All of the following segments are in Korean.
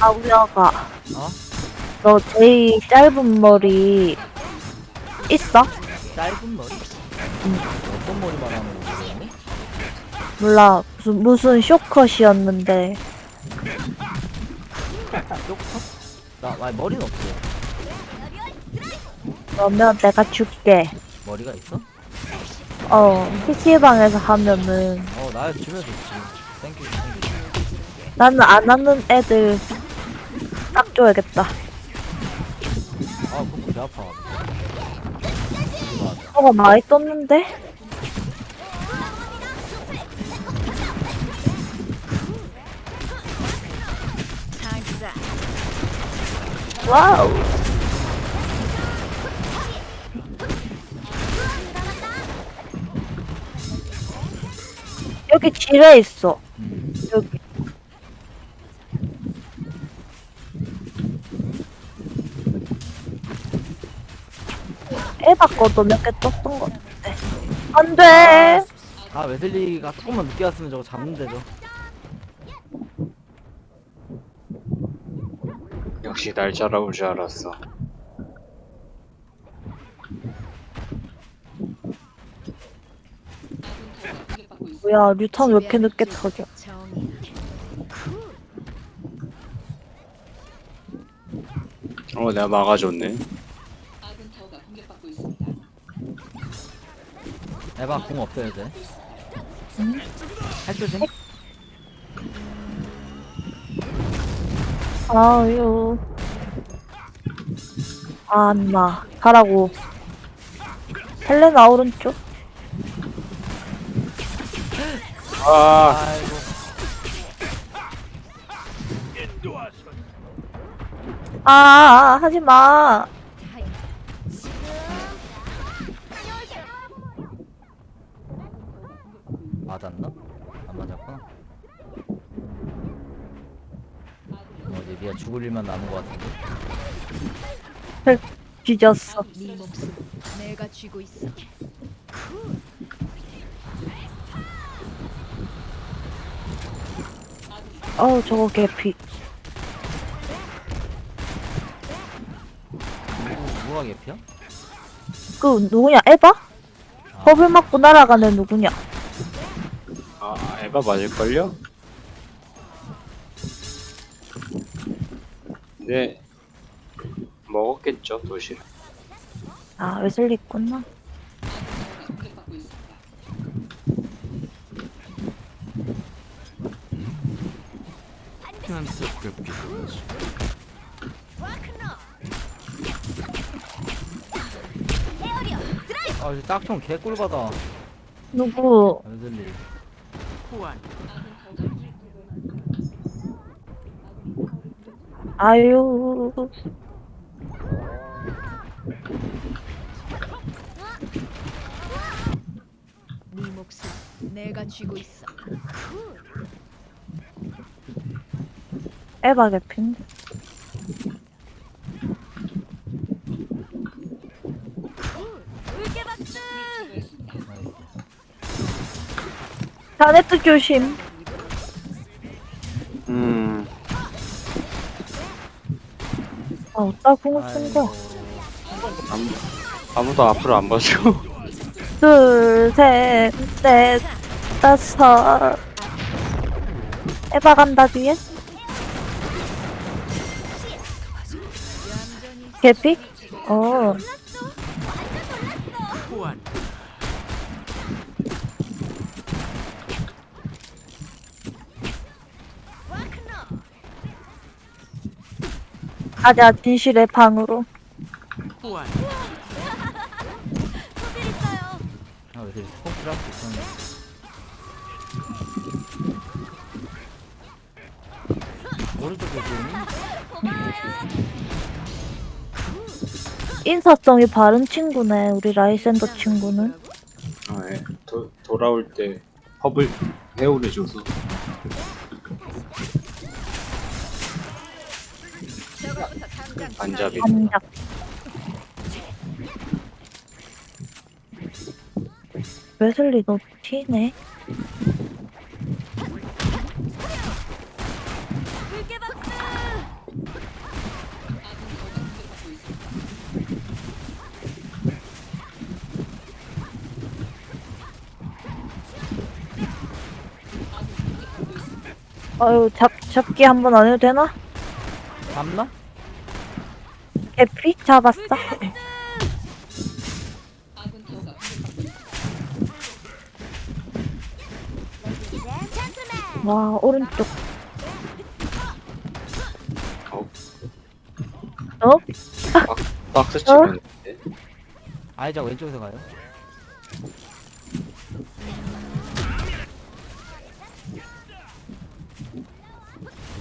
아, 우야가. 어? 너 제일 짧은 머리 있어? 짧은 머리? 어떤 머리 말하는 거지? 그러면? 몰라. 무슨, 무슨 쇼컷이었는데. 쇼컷? 나 아니, 머리는 없어. 그러면 내가 줄게. 머리가 있어? 어, PC방에서 하면은. 어, 나 주면 좋지. 땡큐, 땡큐. 나는 안 하는 애들 딱 줘야겠다. 아, 그거 배 아파. 저거 많이 떴는데? 와우. 여기 지뢰 있어. 음. 여기. 에바 거도 몇 개 떴던 것 같아. 안 돼! 아, 웨슬리가 조금만 늦게 왔으면 저거 잡는 데죠. 역시 날 잘라올 줄 알았어. 뭐야, 뉴턴 왜 이렇게 늦게 터져? 어, 내가 막아줬네. 에바 공 없어야 돼. 해조심? 아유. 아, 안나. 가라고. 헬레나 오른쪽? 아, 아이고. 아, 아, 아, 하지 마. 맞았나? 안 맞았구나. 어디 미야 죽을 일만 남은 것 같은데. 뒤졌어. 네 목숨 내가 쥐고 있어. 어우, 저거 개피. 누구, 누가 개피야? 그, 누구냐, 에바? 버블 맞고 날아가는 누구냐? 아, 에바 맞을걸요? 네. 먹었겠죠, 도시락. 아, 웨슬리 있구나. 아, 이제 딱총 개꿀 받아. 누구? 웨슬리. 아유. 네 목숨 내가 쥐고 있어. 에바 개피인데. 자네트 조심. 아, 어따 궁을 쓴 거. 아무, 아무도 앞으로 안 봐줘. 둘, 셋, 넷, 다섯. 에바 간다 뒤에. 개피? 어. 가자 진실의 방으로. 아. 오른쪽? 인사성이 바른 친구네 우리 라이센더 친구는. 아, 예. 도, 돌아올 때 펍을 회오해줘서. 반잡이. 반잡. 웨슬리 너 튀네. 아유 잡 잡기 한 번 안 해도 되나? 맞나? 개피? 잡았어. 와, 오른쪽. 어, 어? 박스 치면 돼. 아이자 왼쪽에서 가요.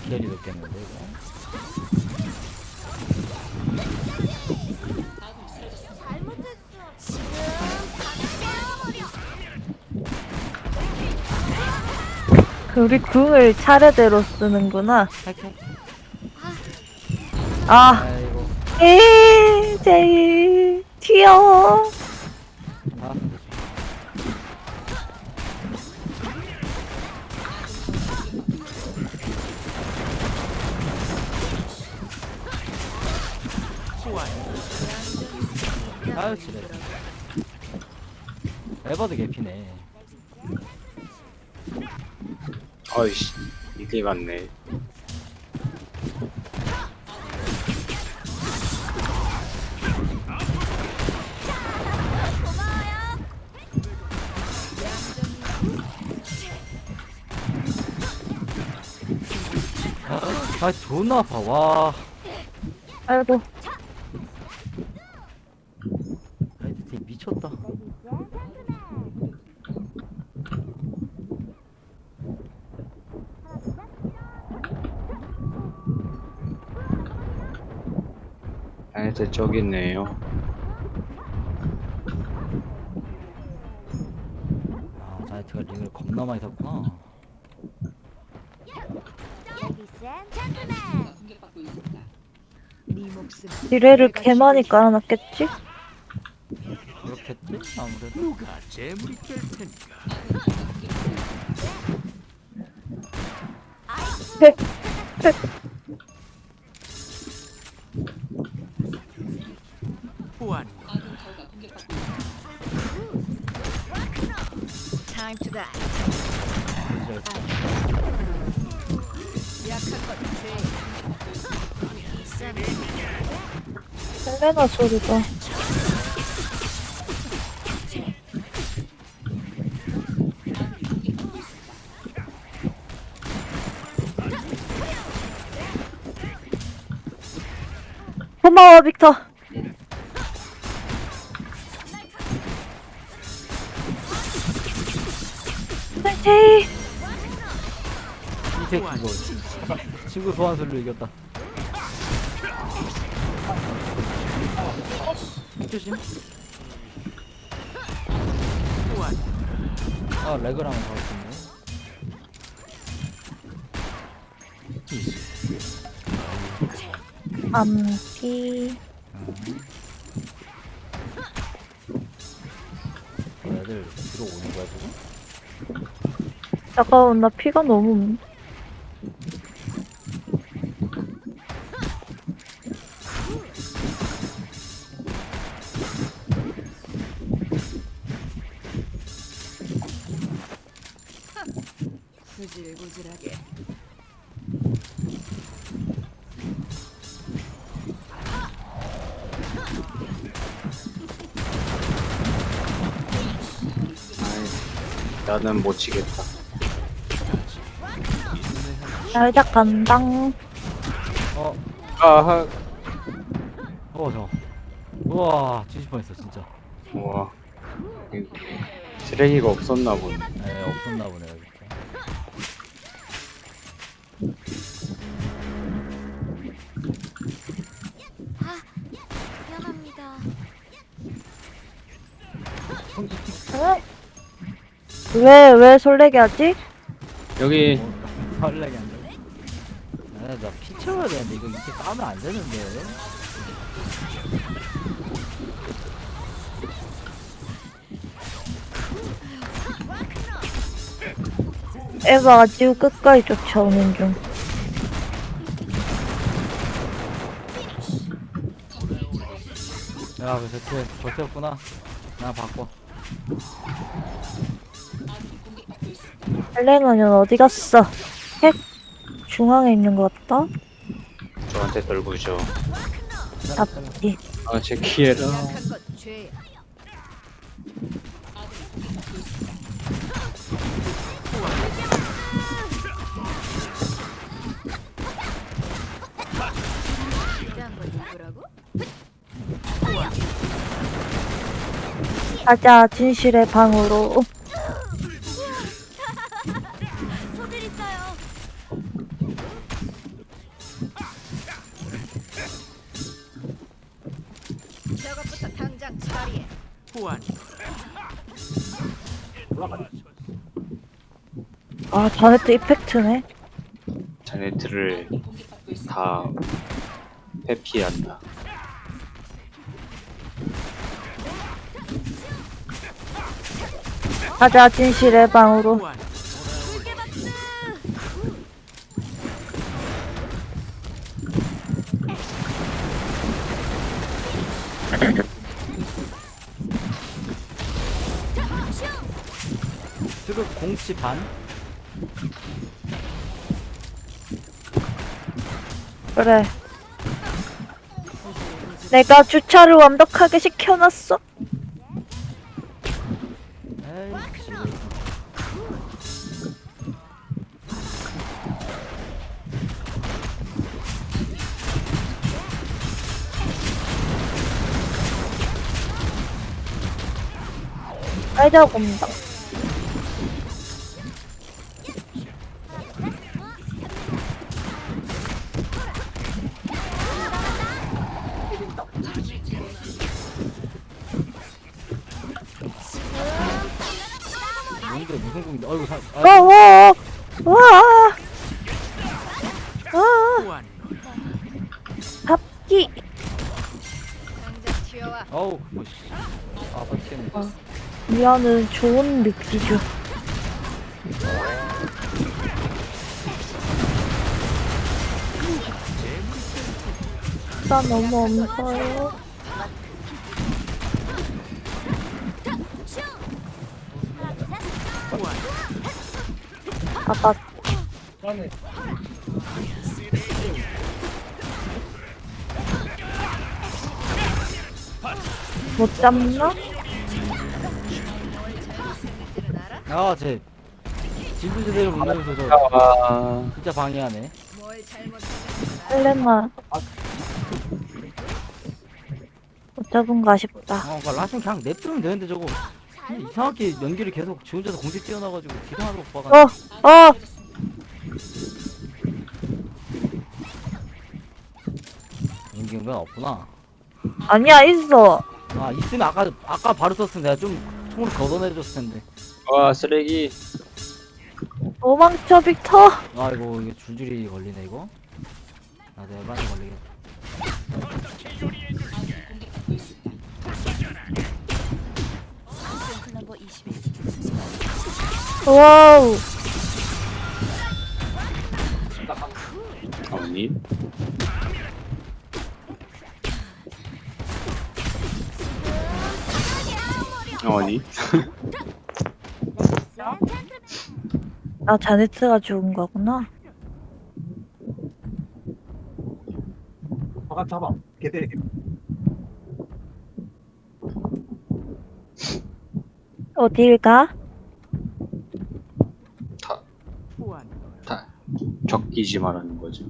캐리 높겠는데 이거. 우리 궁을 차례대로 쓰는구나. 핵핵. 아, 아이고. 에이, 제이, 튀어. 아. 아유 지뢰 에버드 개피네 어이씨, 이게 맞네. 아 존나 아파. 와. 아이고, 아이디 되게 미쳤다 애들 저기 있네요. 아 자이트가 링을 겁나 많이 샀구나 지뢰를 개 많이. 깔아놨겠지? 그렇겠지 아무래도 누가 재물이 될 텐가? 백, 백. 보안 Time to die. 약한 건 죄. 헬레나 소리가. 고마워, 빅터. 새끼 이거 친구 소환술로 이겼다 조심 아 레그랑 잡았네 암피. 애들 뒤로 오는 거야 지금? 잠깐만, 나 피가 너무. 구 나는 못 치겠다. 살짝 간당. 어? 아, 어 저. 우와 뒤질 뻔했어 진짜 우와. 이- 쓰레기가 없었나 보네. 에 없었나 보네 여기 미안합니다. 어? 왜, 왜 설레게 하지? 여기, 설레게 한다 나피 채워야 되는데 이거 이렇게 까면 안 되는데 에바가 지우 끝까지 쫓아오는 중. 야 그래서 쟤 버텼구나 나 바꿔 헬레나는 어디 갔어? 핵? 중앙에 있는 것 같다. 저한테 떨구죠. 잡기. 아, 제 키에라. 가자 진실의 방으로. 보안 아 자네트 이펙트네. 자네트를 다 회피한다. 가자 진실의 방으로. 보안 반? 그래. 내가 주차를 완벽하게 시켜놨어. 에이씨. 깔자 봅니다. 와. 아. 당장 튀어와. 어우 뭐 씨. 아. 어. 미아는 좋은 느끼죠. 나 너무 없어요. 아까 못 잡나? 아 쟤 진도 제대로 못하면서 저 아, 진짜 방해하네. 뭘 잘못했는지 헬레나 못 잡은 거 아쉽다. 어, 그러니까 라신 그냥 냅두면 되는데 저거 이상하게 연기를 계속 지 혼자서 공식 뛰어나가지고 기상하고 오빠가 어, 어, 연기 연관 없구나. 아니야 있어. 아 있으면 아까 아까 바로 썼으면 내가 좀 총으로 걷어내줬을 텐데. 와, 쓰레기. 도망쳐 빅터. 아 이거 이게 줄줄이 걸리네 이거. 나도 에반이 걸리겠다. 와우. 어머니. 어머니. 아 자네트가 죽은 거구나. 잡아 잡아 개들 어딜 가? 다, 보안 다 적기지 말하는 거죠.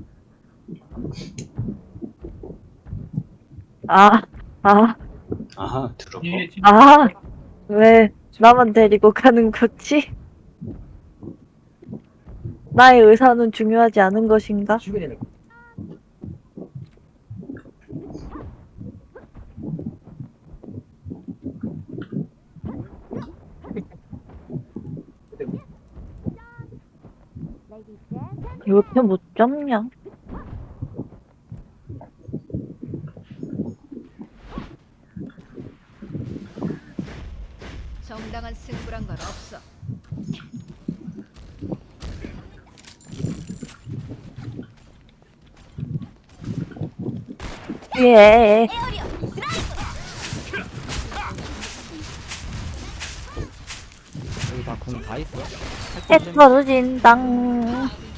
아, 아, 아하, 들어봐. 아. 왜 나만 데리고 가는 거지? 나의 의사는 중요하지 않은 것인가? 될왜 이렇게 못 잡냐? 정당한 승부란 건 없어. 예. 여기 다공다 있어. 해 떨어진당.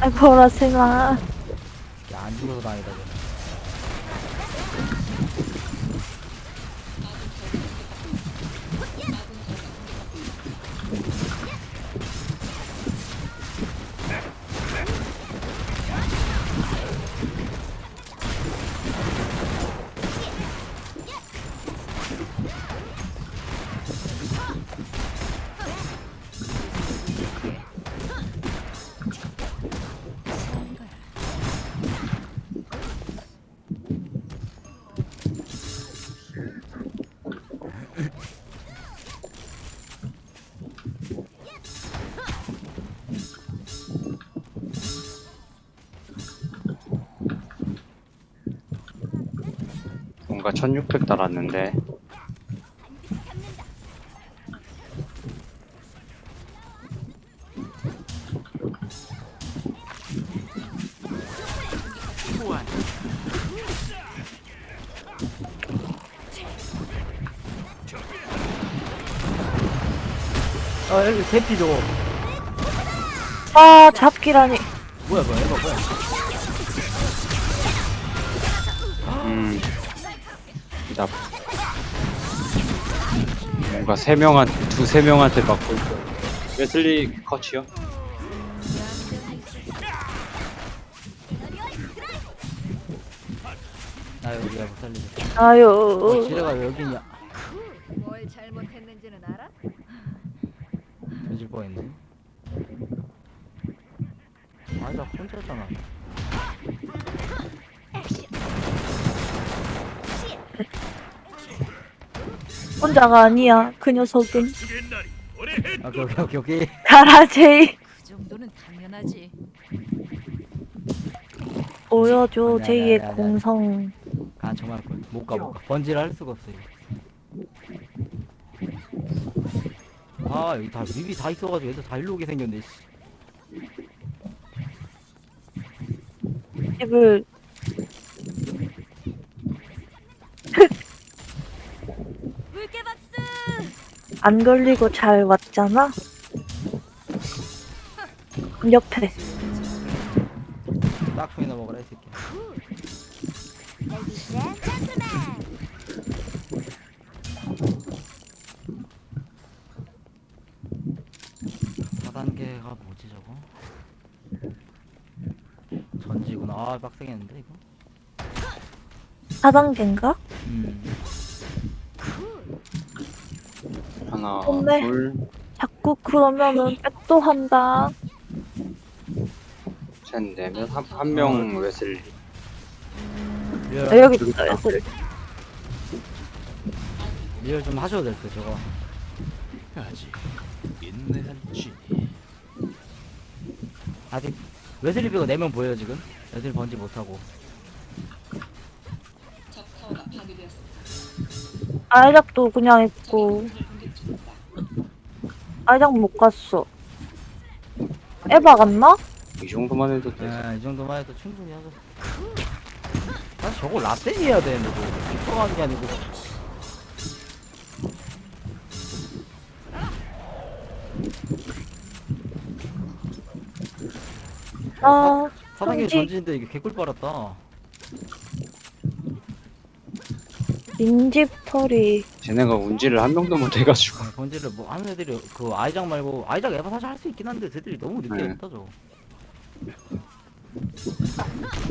아이고라 생아. 안 죽어서 다행이다 그 래. 뭔가 1600 달았는데 아 여기 대피 저거 아 잡기라니. 뭐야 뭐야 이거 뭐야 음. 나 뭔가 세 명한 두세 명한테 맞고 있어. 웨슬리 커치요? 나 여기야 못 살리겠어 어 아유. 지뢰가 왜 여기 있냐 뭘 잘못했는지는 알아? 던질 뻔했네 아나 혼자잖아 혼자가 아니야. 그 녀석은. 아, 오케이 오케이 오케이 오케이 가라 제이. 그 정도는 당연하지. 보여줘 아니야, 제이의 아니야, 아니야. 공성. 아 정말 못가 못가 번지를 할 수가 없어 이거 아 여기 다 립이 다 있어가지고 애들 다 일로 오게 생겼네 씨. 집을 안 걸리고 잘 왔잖아. 옆에. 딱 총이나 먹어라 이 새끼. 사단계가 뭐지 저거? 전지구나. 아 빡세겠는데 이거? 4단계인가? 음 하나, 좋네. 둘, 자꾸 그러면은 백도 한다. 셋, 넷, 한, 한명 웨슬리. 리얼, 아, 여기 있다. 여기. 리얼 좀 하셔도 될 듯 저거 아직 인내할지 아직 웨슬리 비가 4명 보여요 지금 애들 번지 못하고 아이작도 그냥 있고. 아이작 못 갔어. 에바 갔나? 이 정도만 해도 돼. 예, 이 정도만 해도 충분히 하죠 사실 저거 라떼 해야 되는데 뭐 기뻐 하는 게 아니고 아, 사단계 성지. 전지인데 이게 개꿀 빨았다 민집털이. 쟤네가 운지를 한 명도 못 해가지고. 아, 번지를 뭐 하는 애들이 그 아이작 말고 아이작 에바 사실 할 수 있긴 한데 쟤들이 너무 늦게 네. 했다 저거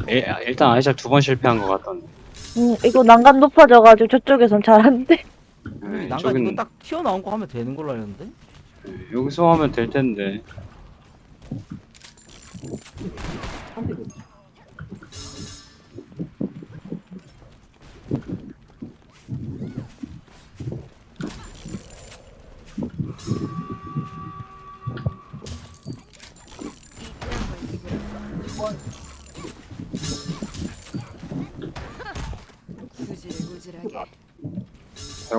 일, 일단 아이작 두 번 실패한 것 같던데. 음, 이거 난간 높아져가지고 저쪽에선 잘하는데. 네, 난간 이거 저긴 딱 튀어나온 거 하면 되는 걸로 알았는데 네, 여기서 하면 될 텐데.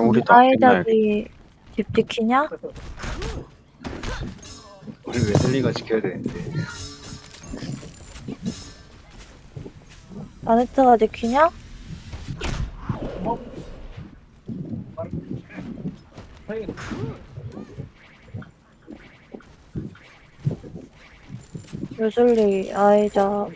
우리 다 맨날 아이작이 집 지키냐? 우리 웨슬리가 지켜야 되는데. 아네트가 지키냐? 유슬리 아이자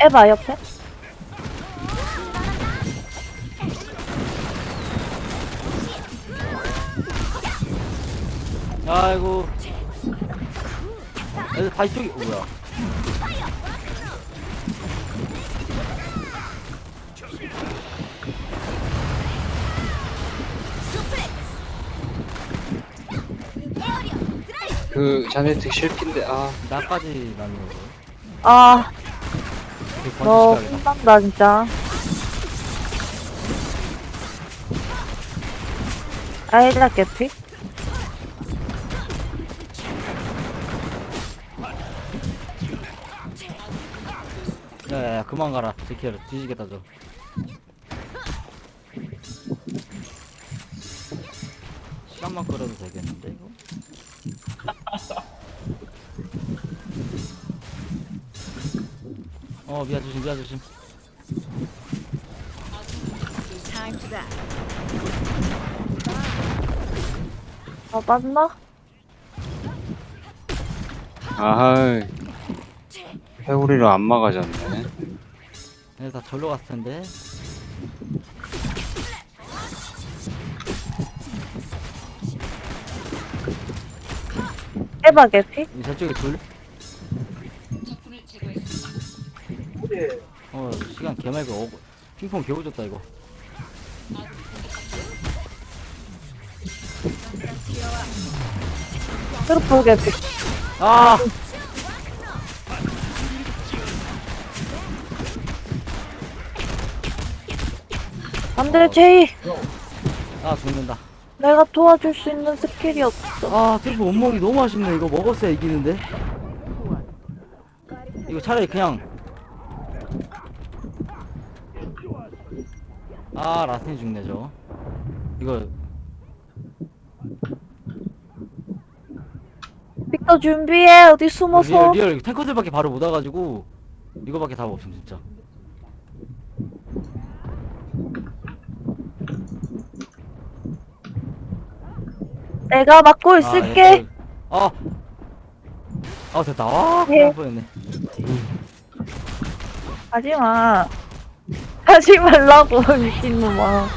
에바 옆에 아이고. 애들 다 이쪽이, 어, 뭐야. 그 자네트 실핀데 아 나까지 나는 거. 아 되게 너 번식하겠다. 혼난다 진짜 아이자 개피? 야야야 그만 가라 제키야 뒤지겠다 저 시간만 끌어도 되겠는데 이거? 어 미아 조심 미아 조심 Time to die. 아 맞나? 아하 회오리로 안 막아졌네 얘네 다 절로 갔을 텐데 에바 개피? 이 저쪽에 둘? 어 시간 개말고. 어, 핑퐁 개우졌다 이거. 트루프 개피 아! 안돼 제이. 아 죽는다. 내가 도와줄 수 있는 스킬이 없어. 아 트리플 원목이 너무 아쉽네. 이거 먹었어야 이기는데. 이거 차라리 그냥 아 라틴이 죽네 저. 이거. 빅터 준비해. 어디 숨어서? 리얼, 리얼. 탱커들밖에 바로 못 와가지고 이거밖에 답 없음 진짜. 내가 막고 아, 있을게. 얘들- 아! 아 됐다. 아 예. 큰일 뻔했네. 하지마 하지 말라고 미친놈아